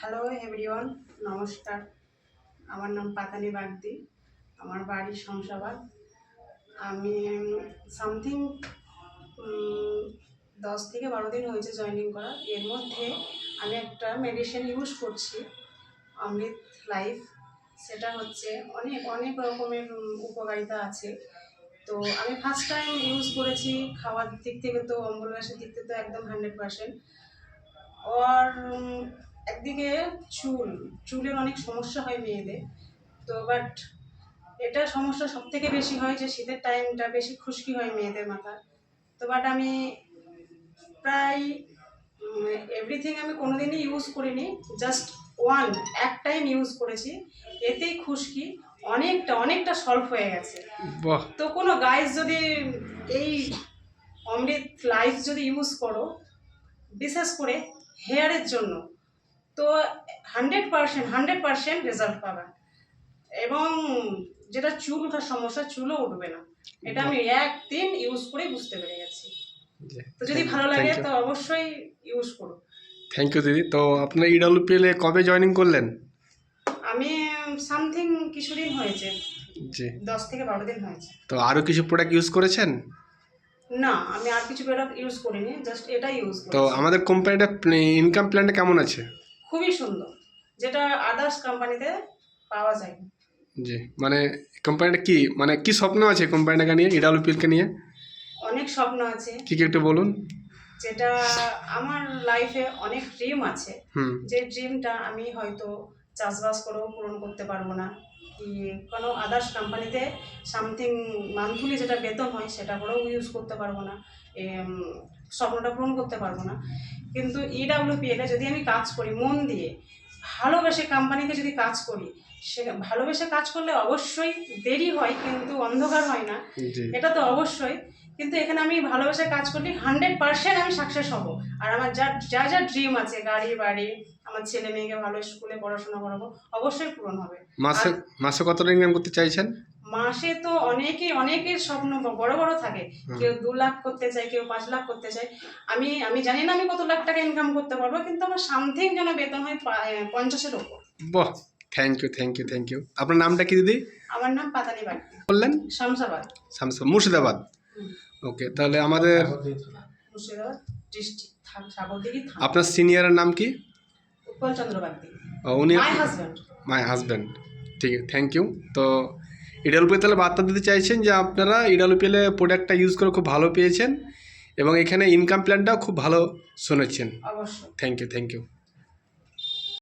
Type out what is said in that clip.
Hello everyone নমস্কার আমার নাম পাতানি বাগদি। আমার বাড়ি শমশাবাদ। আমি সামথিং দশ থেকে বারো দিন হয়েছে জয়েনিং করা। এর মধ্যে আমি একটা মেডিসিন ইউজ করছি, অমৃত লাইফ সেটা হচ্ছে অনেক অনেক রকমের উপকারিতা আছে। তো আমি ফার্স্ট টাইম ইউজ করেছি। খাওয়ার দিক থেকে তো অম্বলবাসের দিক থেকে তো একদম হান্ড্রেড পার্সেন্ট আর একদিকে চুল চুলের অনেক সমস্যা হয় মেয়েদের। তো বাট এটা সমস্যা সব থেকে বেশি হয় যে শীতের টাইমটা বেশি খুশকি হয় মেয়েদের মাথায়। তো বাট আমি প্রায় এভরিথিং আমি কোনোদিনই ইউজ করিনি জাস্ট ওয়ান এক টাইম ইউজ করেছি। এতেই খুশকি অনেকটা অনেকটা সলভ হয়ে গেছে। তো কোনো গাইজ যদি এই অমৃত লাইফ যদি ইউজ করো বিশেষ করে হেয়ারের জন্য তো hundred percent hundred percent result পাবে। এবং যেটা চুল ওঠার সমস্যা চুলও উঠবে না। এটা আমি একদিন ইউজ করে বুঝতে পেরে গেছি। তো যদি ভালো লাগে তো অবশ্যই ইউজ করো। থ্যাংক ইউ দিদি। তো আপনার ইডাব্লিউপিএল এ কবে জয়েনিং করলেন? আমি সামথিং কিছুদিন হয়েছে। জি। দশ থেকে বারো দিন হয়েছে। তো আরও কিছু প্রোডাক্ট ইউজ করেছেন? না আমি আর কিছু প্রোডাক্ট ইউজ করিনি জাস্ট এটা ইউজ তো আমাদের কোম্পানিটা ইনকাম প্ল্যানটা কেমন আছে? খুবই সুন্দর যেটা আদার্স কোম্পানিতে পাওয়া যায়। জি মানে কোম্পানিটা কি মানে কি স্বপ্ন আছে কোম্পানিটাকে নিয়ে ইডাব্লিউপিএলকে নিয়ে? অনেক স্বপ্ন আছে। কি কি একটু বলুন। যেটা আমার লাইফে অনেক ড্রিম আছে। যে ড্রিমটা আমি হয়তো চাষবাস করেও পূরণ করতে পারব না। কি কোনো আদার্স কোম্পানিতে সামথিং মান্থলি যেটা বেতন হয় সেটা করেও ইউজ করতে পারব না। স্বপ্নটা পূরণ করতে পারব না। কিন্তু ইডাব্লিউপিএলে যদি আমি কাজ করি মন দিয়ে ভালোবেসে কোম্পানিতে যদি কাজ করি সে ভালোবেসে কাজ করলে অবশ্যই দেরি হয় কিন্তু অন্ধকার হয় না। এটা তো অবশ্যই। কিন্তু এখানে আমি ভালোবেসে কাজ করলে হান্ড্রেড পার্সেন্ট আমি সাকসেস হব। আর আমার যা যা যা ড্রিম আছে গাড়ি বাড়ি আমার ছেলে মেয়েকে ভালো স্কুলে পড়াশোনা করাবো অবশ্যই পূরণ হবে। মাসে মাসে কত ইনকাম করতে চাইছেন? মাসে তো অনেকে অনেকের স্বপ্ন বড় বড় থাকে। কেউ দু লাখ করতে চায় কেউ পাঁচ লাখ করতে চায়। আমি আমি জানি না আমি কত লাখ টাকা ইনকাম করতে পারব কিন্তু আমার সামথিং যেন বেতন হয় পঞ্চাশের ওপর। বাহ! Thank you thank you thank you আপনার নামটা কি দিদি? আমার নাম পাতানি বাগদি বললেন? শামসাবাদ। শামসু মুর্শিদাবাদ। ওকে তাহলে আমাদের আপনার সিনিয়রের নাম কি? উনি মাই হাজব্যান্ড ঠিক আছে থ্যাংক ইউ তো ইডালুপিএল তাহলে বার্তা দিতে চাইছেন যে আপনারা ইডালুপিএলে প্রোডাক্টটা ইউজ করে খুব ভালো পেয়েছেন এবং এখানে ইনকাম প্ল্যানটাও খুব ভালো শুনেছেন। Thank you thank you